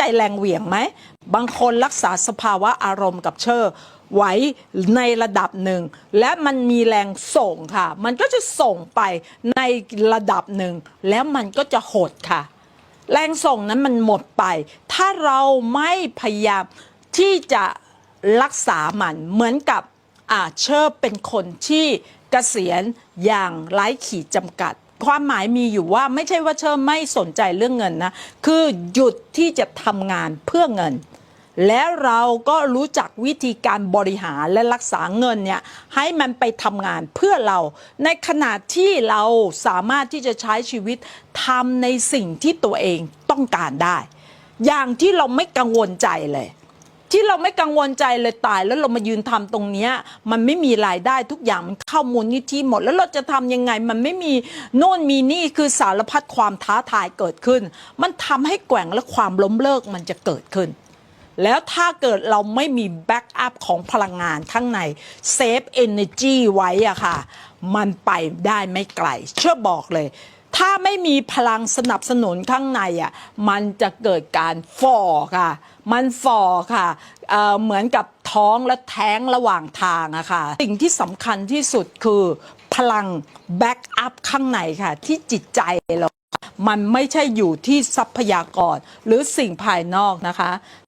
ใจแรงเหวี่ยงไหม บางคนรักษาสภาวะอารมณ์กับเชอร์ไว้ในระดับหนึ่ง และมันมีแรงส่งค่ะ มันก็จะส่งไปในระดับหนึ่ง แล้วมันก็จะหดค่ะ แรงส่งนั้นมันหมดไป ถ้าเราไม่พยายามที่จะรักษามันเหมือนกับอาเชอร์เป็นคนที่เกษียณอย่างไร้ขีดจำกัด ความหมายมีอยู่ว่าไม่ใช่ว่าเชอร์ไม่สนใจเรื่องเงินนะ คือหยุดที่จะทำงานเพื่อเงิน แล้วเราก็รู้จักวิธีการบริหารและรักษาเงินเนี่ยให้มันไปทำงานเพื่อเรา ในขณะที่เราสามารถที่จะใช้ชีวิตทำในสิ่งที่ตัวเองต้องการได้ อย่างที่เราไม่กังวลใจเลย ที่เราไม่กังวลใจเลยตายแล้วเรามายืนทำตรงเนี้ยมันไม่มีรายได้ทุกอย่างมันเข้ามูลนิธิหมด แล้วเราจะทำยังไงมันไม่มีโน่นมีนี่คือสารพัดความท้าทายเกิดขึ้น มันทำให้แกว่งและความล้มเลิกมันจะเกิดขึ้น แล้วถ้าเกิดเราไม่มีแบ็กอัพของพลังงานข้างในเซฟเอเนจีไว้อะค่ะ มันไปได้ไม่ไกล เชื่อบอกเลย ถ้าไม่มีพลังสนับสนุนข้างในอะมันจะเกิดการฝ่อค่ะ มันฝ่อค่ะเอ่อเหมือนกับท้องและแท้งระหว่างทางอะค่ะ สิ่งที่สำคัญที่สุดคือพลังแบ็กอัพข้างในค่ะ ที่จิตใจเรา มันไม่ใช่อยู่ที่ทรัพยากรหรือสิ่งภายนอกนะคะ